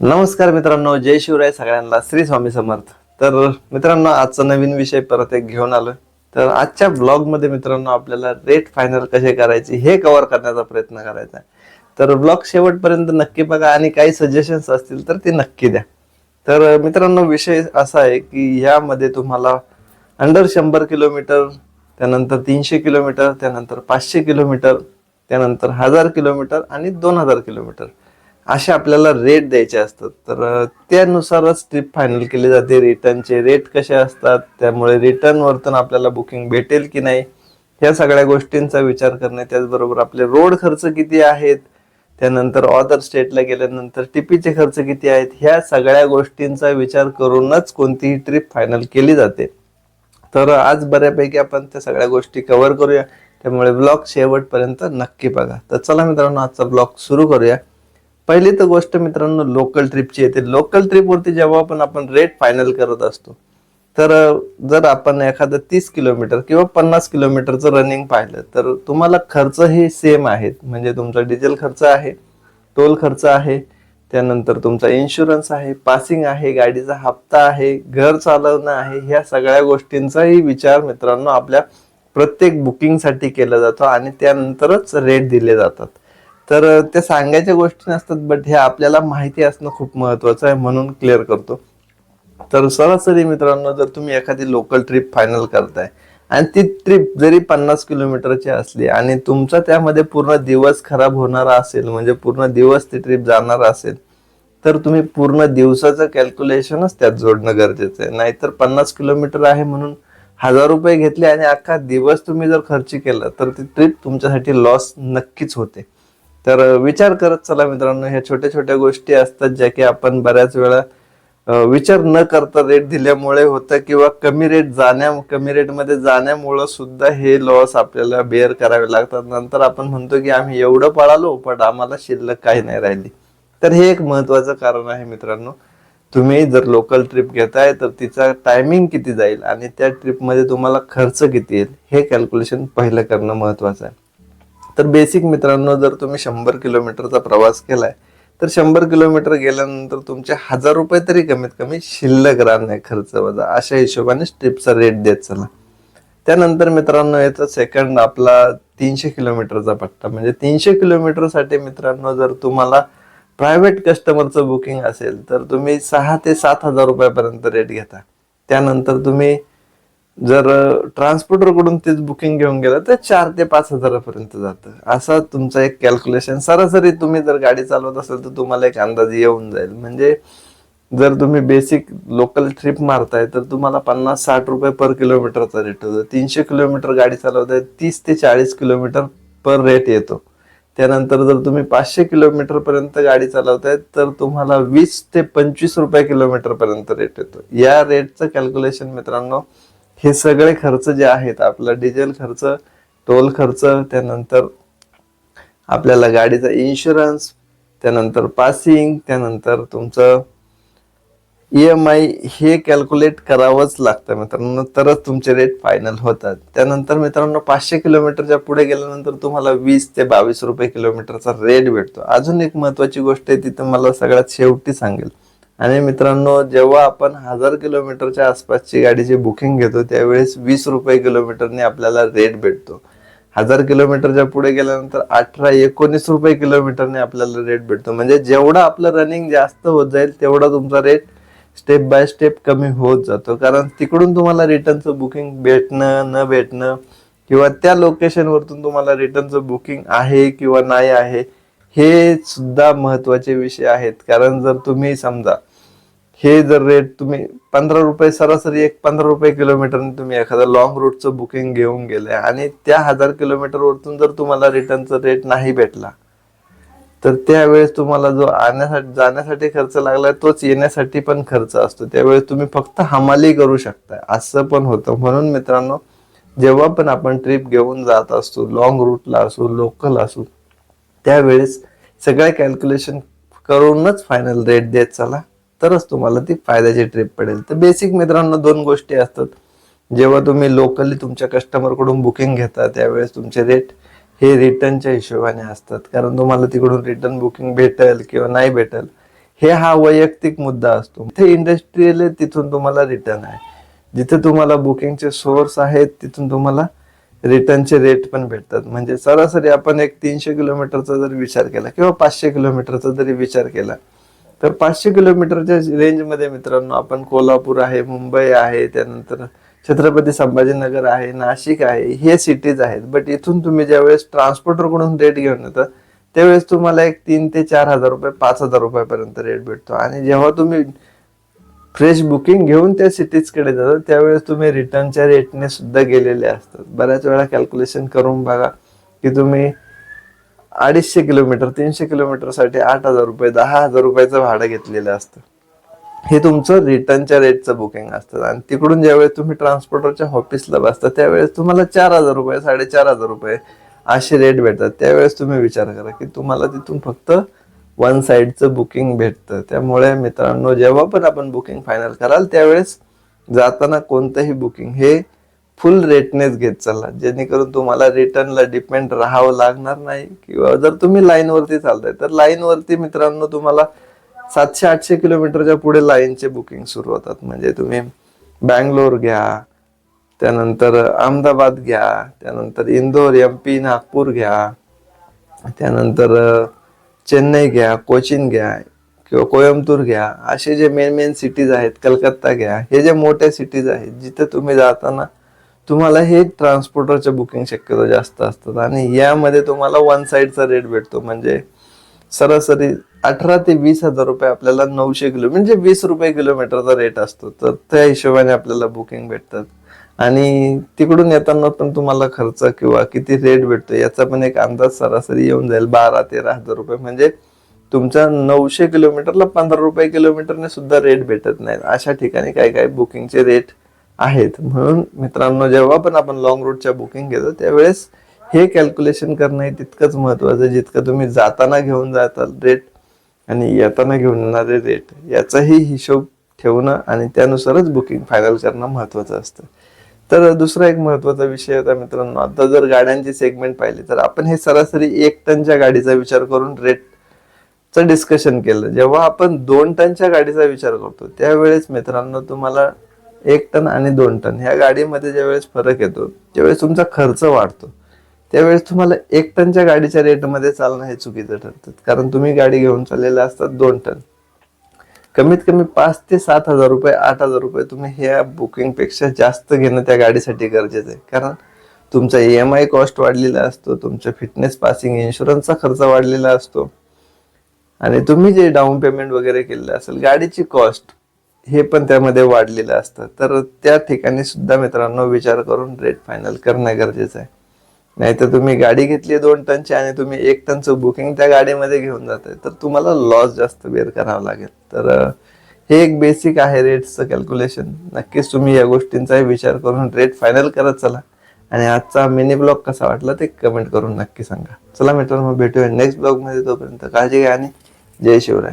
नमस्कार मित्रांनो जय शिवराय सगळ्यांना. श्री स्वामी समर्थ. तर मित्रांनो आजचा नवीन विषय परत एक घेऊन आलो तर आजच्या ब्लॉगमध्ये मित्रांनो आपल्याला रेट फायनल कसे करायचे हे कव्हर करण्याचा प्रयत्न करायचा आहे. तर ब्लॉग शेवटपर्यंत नक्की बघा आणि काही सजेशन्स असतील तर ते नक्की द्या. तर मित्रांनो विषय असा आहे की यामध्ये तुम्हाला अंडर शंभर किलोमीटर त्यानंतर तीनशे किलोमीटर त्यानंतर पाचशे किलोमीटर त्यानंतर हजार किलोमीटर आणि दोन हजार किलोमीटर. असे आपल्याला रेट द्यायचे असतात. तर त्यानुसारच ट्रिप फायनल केली जाते. रिटर्नचे रेट कसे असतात? त्यामुळे रिटर्नवरतून आपल्याला बुकिंग भेटेल की नाही? ह्या सगळ्या गोष्टींचा विचार करणे त्याचबरोबर आपले रोड खर्च किती आहेत? त्यानंतर ऑदर स्टेटला गेल्यानंतर टिपीचे खर्च किती आहेत? ह्या सगळ्या गोष्टींचा विचार करूनच कोणतीही ट्रिप फायनल केली जाते. तर आज बऱ्यापैकी आपण त्या सगळ्या गोष्टी कव्हर करूया. त्यामुळे ब्लॉग शेवटपर्यंत नक्की बघा. तर चला मित्रांनो आजचा ब्लॉग सुरू करूया. पहिली तर गोष्ट मित्रांनो लोकल ट्रिपची येते. लोकल ट्रिपवरती जेव्हा पण आपण रेट फायनल करत असतो तर जर आपण एखादं तीस किलोमीटर किंवा पन्नास किलोमीटरचं रनिंग पाहिलं तर तुम्हाला खर्च हे सेम आहेत. म्हणजे तुमचा डिझेल खर्च आहे टोल खर्च आहे त्यानंतर तुमचा इन्शुरन्स आहे पासिंग आहे गाडीचा हप्ता आहे घर चालवणं आहे ह्या सगळ्या गोष्टींचाही विचार मित्रांनो आपल्या प्रत्येक बुकिंगसाठी केला जातो आणि त्यानंतरच रेट दिले जातात. तर त्या सांगायच्या गोष्टी नसतात बट हे आपल्याला माहिती असणं खूप महत्वाचं आहे म्हणून क्लिअर करतो. तर सरासरी मित्रांनो जर तुम्ही एखादी लोकल ट्रिप फायनल करताय आणि ती ट्रिप जरी पन्नास किलोमीटरची असली आणि तुमचा त्यामध्ये पूर्ण दिवस खराब होणारा असेल म्हणजे पूर्ण दिवस ती ट्रिप जाणार असेल तर तुम्ही पूर्ण दिवसाचं कॅल्क्युलेशनच त्यात जोडणं गरजेचं आहे. नाहीतर पन्नास किलोमीटर आहे म्हणून हजार रुपये घेतले आणि अख्खा दिवस तुम्ही जर खर्च केला तर ती ट्रिप तुमच्यासाठी लॉस नक्कीच होते. तर विचार करत चला मित्रांनो ह्या छोट्या छोट्या गोष्टी असतात ज्या की आपण बऱ्याच वेळा विचार न करता रेट दिल्यामुळे होतं किंवा कमी रेट जाण्या कमी रेटमध्ये जाण्यामुळं सुद्धा हे लॉस आपल्याला बेअर करावे लागतात. नंतर आपण म्हणतो की आम्ही एवढं पळालो पण आम्हाला शिल्लक काही नाही राहिली. तर हे एक महत्वाचं कारण आहे मित्रांनो. तुम्ही जर लोकल ट्रिप घेताय तर तिचा टायमिंग किती जाईल आणि त्या ट्रिपमध्ये तुम्हाला खर्च किती येईल हे कॅल्क्युलेशन पहिलं करणं महत्वाचं आहे. तर बेसिक मित्रांनो जर तुम्ही शंभर किलोमीटरचा प्रवास केलाय तर शंभर किलोमीटर गेल्यानंतर तुमचे हजार रुपये तरी कमीत कमी शिल्लक राहणार खर्च वजा. अशा हिशोबाने ट्रिपचा रेट देत चला. त्यानंतर मित्रांनो याचा सेकंड आपला तीनशे किलोमीटरचा पट्टा. म्हणजे तीनशे किलोमीटरसाठी मित्रांनो जर तुम्हाला प्रायव्हेट कस्टमरचं बुकिंग असेल तर तुम्ही सहा ते सात हजार रुपयापर्यंत रेट घेता. त्यानंतर तुम्ही जर ट्रान्सपोर्टरकडून तेच बुकिंग घेऊन गेलं तर चार ते पाच हजारापर्यंत जातं. असा तुमचा एक कॅल्क्युलेशन सरासरी तुम्ही जर गाडी चालवत असाल तर तुम्हाला एक अंदाज येऊन जाईल. म्हणजे जर तुम्ही बेसिक लोकल ट्रिप मारताय तर तुम्हाला पन्नास साठ रुपये पर किलोमीटरचा रेट होतो. तीनशे किलोमीटर गाडी चालवताय तीस ते चाळीस किलोमीटर पर रेट येतो. त्यानंतर जर तुम्ही पाचशे किलोमीटरपर्यंत गाडी चालवताय तर तुम्हाला वीस ते पंचवीस रुपये किलोमीटरपर्यंत रेट येतो. या रेटचं कॅल्क्युलेशन मित्रांनो हे सगळे खर्च जे आहेत आपला डिझेल खर्च टोल खर्च त्यानंतर आपल्याला गाडीचा इन्शुरन्स त्यानंतर पासिंग त्यानंतर तुमचं ई एम आय हे कॅल्क्युलेट करावंच लागतं मित्रांनो. तरच तुमचे रेट फायनल होतात. त्यानंतर मित्रांनो पाचशे किलोमीटरच्या पुढे गेल्यानंतर तुम्हाला वीस ते बावीस रुपये किलोमीटरचा रेट भेटतो. अजून एक महत्त्वाची गोष्ट आहे ती तुम्हाला सगळ्यात शेवटी सांगेल. आणि मित्रांनो जेव्हा आपण हजार किलोमीटरच्या आसपासची गाडीची बुकिंग घेतो त्यावेळेस वीस रुपये किलोमीटरने आपल्याला रेट भेटतो. हजार किलोमीटरच्या पुढे गेल्यानंतर अठरा एकोणीस रुपये किलोमीटरने आपल्याला रेट भेटतो. म्हणजे जेवढं आपलं रनिंग जास्त होत जाईल तेवढा तुमचा रेट स्टेप बाय स्टेप कमी होत जातो. कारण तिकडून तुम्हाला रिटर्नचं बुकिंग भेटणं न भेटणं किंवा त्या लोकेशनवरतून तुम्हाला रिटर्नचं बुकिंग आहे किंवा नाही आहे हे सुद्धा महत्त्वाचे विषय आहेत. कारण जर तुम्ही समजा हे जर रेट तुम्ही पंधरा रुपये सरासरी एक पंधरा रुपये किलोमीटरने तुम्ही एखादं लॉंग रूटचं बुकिंग घेऊन गेले आणि त्या हजार किलोमीटरवरतून जर तुम्हाला रिटर्नचा रेट नाही भेटला तर त्यावेळेस तुम्हाला जो आणण्यासाठी जाण्यासाठी खर्च लागलाय तोच येण्यासाठी पण खर्च असतो. त्यावेळेस तुम्ही फक्त हमाली करू शकता. असं पण होतं. म्हणून मित्रांनो जेव्हा पण आपण ट्रिप घेऊन जात असतो लॉंग रूटला असो लोकल असो त्यावेळेस सगळ्या कॅल्क्युलेशन करूनच फायनल रेट देत चला. तरच तुम्हाला ती फायद्याची ट्रिप पडेल. तर बेसिक मित्रांनो दोन गोष्टी असतात. जेव्हा तुम्ही लोकली तुमच्या कस्टमरकडून बुकिंग घेता त्यावेळेस तुमचे रेट हे रिटर्नच्या हिशोबाने असतात. कारण तुम्हाला तिकडून रिटर्न बुकिंग भेटेल किंवा नाही भेटेल हे हा वैयक्तिक मुद्दा असतो. इथे इंडस्ट्रीयल आहे तिथून तुम्हाला रिटर्न आहे. जिथे तुम्हाला बुकिंगचे सोर्स आहेत तिथून तुम्हाला रिटर्नचे रेट पण भेटतात. म्हणजे सरासरी आपण एक तीनशे किलोमीटरचा जर विचार केला किंवा पाचशे किलोमीटरचा जरी विचार केला तर पाचशे किलोमीटरच्या रेंजमध्ये मित्रांनो आपण कोल्हापूर आहे मुंबई आहे त्यानंतर छत्रपती संभाजीनगर आहे नाशिक आहे हे सिटीज आहेत. बट इथून तुम्ही ज्यावेळेस ट्रान्सपोर्टरकडून रेट घेऊन येतात त्यावेळेस तुम्हाला एक तीन ते चार हजार रुपये पाच हजार रुपयापर्यंत रेट भेटतो. आणि जेव्हा तुम्ही फ्रेश बुकिंग घेऊन त्या सिटीजकडे जातात त्यावेळेस तुम्ही रिटर्नच्या रेटने सुद्धा गेलेले असतात. बऱ्याच वेळा कॅल्क्युलेशन करून बघा की तुम्ही अडीचशे किलोमीटर तीनशे किलोमीटरसाठी आठ हजार रुपये दहा हजार रुपयाचं भाडं घेतलेलं असतं. हे तुमचं रिटर्नच्या रेटचं बुकिंग असतं. आणि तिकडून ज्यावेळेस तुम्ही ट्रान्सपोर्टरच्या ऑफिसला बसता त्यावेळेस तुम्हाला चार हजार रुपये साडेचार हजार रुपये असे रेट भेटतात. त्यावेळेस तुम्ही विचार करा की तुम्हाला तिथून फक्त वन साईडचं बुकिंग भेटतं. त्यामुळे मित्रांनो जेव्हा पण आपण बुकिंग फायनल कराल त्यावेळेस जाताना कोणतंही बुकिंग हे फुल रेटनेच घेत चला जेणेकरून तुम्हाला रिटर्नला डिपेंड राहावं लागणार नाही किंवा जर तुम्ही लाईनवरती चालताय तर लाईनवरती मित्रांनो तुम्हाला सातशे आठशे किलोमीटरच्या पुढे लाईनचे बुकिंग सुरू होतात. म्हणजे तुम्ही बँगलोर घ्या त्यानंतर अहमदाबाद घ्या त्यानंतर इंदोर एम पी नागपूर घ्या त्यानंतर चेन्नई घ्या कोचिन घ्या किंवा कोयंबतूर घ्या. असे जे मेन मेन सिटीज आहेत कलकत्ता घ्या हे जे मोठ्या सिटीज आहेत जिथे तुम्ही जाताना तुम्हाला हे ट्रान्सपोर्टरचे बुकिंग शक्यतो जास्त असतात आणि यामध्ये तुम्हाला वन साईडचा रेट भेटतो. म्हणजे सरासरी अठरा ते वीस हजार रुपये आपल्याला नऊशे किलो म्हणजे वीस रुपये किलोमीटरचा रेट असतो. तर त्या हिशोबाने आपल्याला बुकिंग भेटतात. आणि तिकडून येताना पण तुम्हाला खर्च किंवा किती रेट भेटतो याचा पण एक अंदाज सरासरी येऊन जाईल. बारा तेरा हजार रुपये. म्हणजे तुमच्या नऊशे किलोमीटरला पंधरा रुपये किलोमीटरने सुद्धा रेट भेटत नाही. अशा ठिकाणी काही काही बुकिंगचे रेट आहेत. म्हणून मित्रांनो जेव्हा पण आपण लॉंग रूटच्या बुकिंग घेतो त्यावेळेस हे कॅल्क्युलेशन करणं हे तितकंच महत्वाचं आहे जितकं तुम्ही जाताना घेऊन जाताल रेट आणि येताना घेऊन येणारे रेट याचाही हिशोब ठेवणं आणि त्यानुसारच बुकिंग फायनल करणं महत्वाचं असतं. तर दुसरा एक महत्त्वाचा विषय होता मित्रांनो आता जर गाड्यांची सेगमेंट पाहिली तर आपण हे सरासरी एक टनच्या गाडीचा विचार करून रेटचं डिस्कशन केलं. जेव्हा आपण दोन टनच्या गाडीचा विचार करतो त्यावेळेस मित्रांनो तुम्हाला एक टन आणि दोन टन. ह्या गाडीमध्ये ज्यावेळेस फरक येतो त्यावेळेस तुमचा खर्च वाढतो त्यावेळेस तुम्हाला एक टनच्या गाडीच्या रेटमध्ये चालणं हे चुकीचं ठरतं. कारण तुम्ही गाडी घेऊन चाललेला असतात दोन टन. कमीत कमी पाच ते सात हजार रुपये आठ हजार रुपये तुम्ही ह्या बुकिंगपेक्षा जास्त घेणं त्या गाडीसाठी गरजेचं आहे. कारण तुमचा ई एम आय कॉस्ट वाढलेला असतो तुमच्या फिटनेस पासिंग इन्शुरन्सचा खर्च वाढलेला असतो. आणि तुम्ही जे डाऊन पेमेंट वगैरे केलेलं असेल गाडीची कॉस्ट हे पण त्यामध्ये वाढलेलं असतं. तर त्या ठिकाणी सुद्धा मित्रांनो विचार करून रेट फायनल करणं गरजेचं आहे. नाहीतर तुम्ही गाडी घेतली दोन टनची आणि तुम्ही एक टनचं बुकिंग त्या गाडीमध्ये घेऊन जाताय. तर तुम्हाला लॉस जास्त बेअर करावा लागेल. तर हे एक बेसिक आहे रेट्सचं कॅल्क्युलेशन नक्कीच तुम्ही या गोष्टींचाही विचार करून रेट फायनल करत चला. आणि आजचा मिनी ब्लॉग कसा वाटला ते कमेंट करून नक्की सांगा. चला मित्रांनो भेटूया नेक्स्ट ब्लॉगमध्ये तोपर्यंत. काळजी घ्या आणि जय शिवराय.